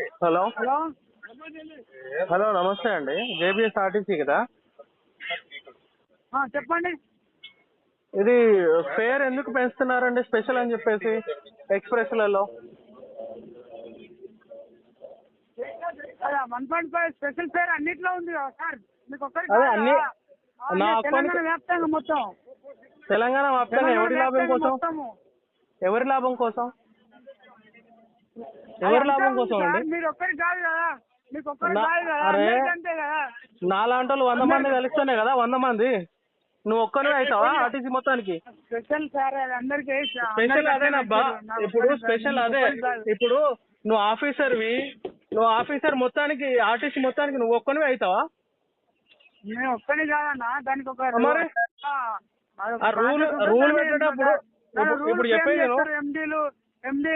Hello? Hello? Hello నమస్తే అండి. JBS RTC కదా? ఆ, చెప్పండి. ఇది ఫేర్ ఎందుకు పెంచుతున్నారండి స్పెషల్ అని చెప్పేసి ఎక్స్ప్రెస్లలో one point five special fare అన్నిట్లో ఉంది సార్. మీకు ఒక్కరికి అదే అన్ని- నా తెలంగాణ వ్యాప్తంగా మొత్తం. తెలంగాణ వ్యాప్తంగా ఎవరి లాభం కోసం. ఎవరి లాభం కోసం? ఎవరి లాభం కోసం అండి? మీరు ఒక్కరికి కాదు కదా. మీకు ఒక్కరికి నా- కాదు కదా. అంతే కదా. నాలాంటి వాళ్ళు వంద మంది కలిస్తేనే కదా వంద మంది. నువ్వు ఒక్కనే అవుతావా ఆర్టీసీ మొత్తానికి? స్పెషల్ సార్ అది అందరికీ స్పెషల్ అదేనబ్బా ఇప్పుడు స్పెషల్ అదే. ఇప్పుడు నువ్వు ఆఫీసర్వి నువ్వు ఆఫీసర్ మొత్తానికి ఆర్టీసీ మొత్తానికి నువ్వు ఒక్కనివే అవుతావా? నేను ఒక్కని కాదన్నా దానికి ఒక rule- rule పెట్టేటప్పుడు ఇప్పుడు- చెప్పేది. ఎండీలు ఎండీ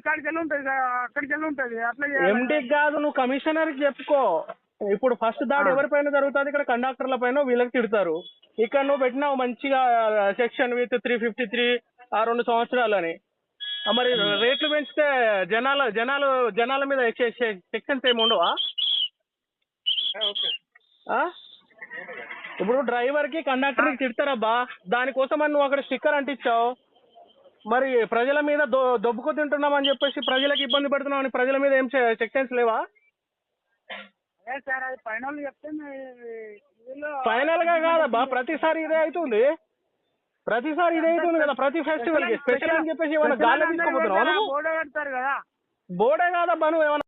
కాడికి వెళ్ళి ఉంటుంది కదా, అక్కడికి వెళ్ళి ఉంటుంది అట్లా. ఎండీకి కాదు నువ్వు కమిషనర్కి చెప్పుకో. ఇప్పుడు ఫస్ట్ దాడి ఆ. ఎవరిపైన జరుగుతుంది? ఇక్కడ కండక్టర్ల పైన వీళ్ళకి తిడతారు. ఇక్కడ నువ్వు పెట్టినావు మంచిగా section with three fifty three ఆ రెండు సంవత్సరాలని. ఆ, మరి రేట్లు పెంచితే జనాల జనాలు జనాల మీద సెక్షన్స్ ఏమి ఉండవా? ఇప్పుడు డ్రైవర్కి కండక్టర్కి తిడతారబ్బా. దానికోసం అని నువ్వు అక్కడ స్టిక్కర్ అంటించావు. మరి ప్రజల మీద దొ దొబ్బుకు తింటున్నామని చెప్పేసి ప్రజలకు ఇబ్బంది పెడుతున్నావు అని ప్రజల మీద ఏం సెక్షన్స్ లేవా? అదే సార్ అది చెప్తే ఫైనల్గా కాదబ్బా ప్రతిసారి ఇదే అవుతుంది ప్రతిసారి ఇదే అవుతుంది కదా ప్రతి ఫెస్టివల్కి స్పెషల్ అని చెప్పేసి ఏమైనా గాలి బోర్డు కదా. బోర్డే కాదబ్బా నువ్వు ఏమన్నా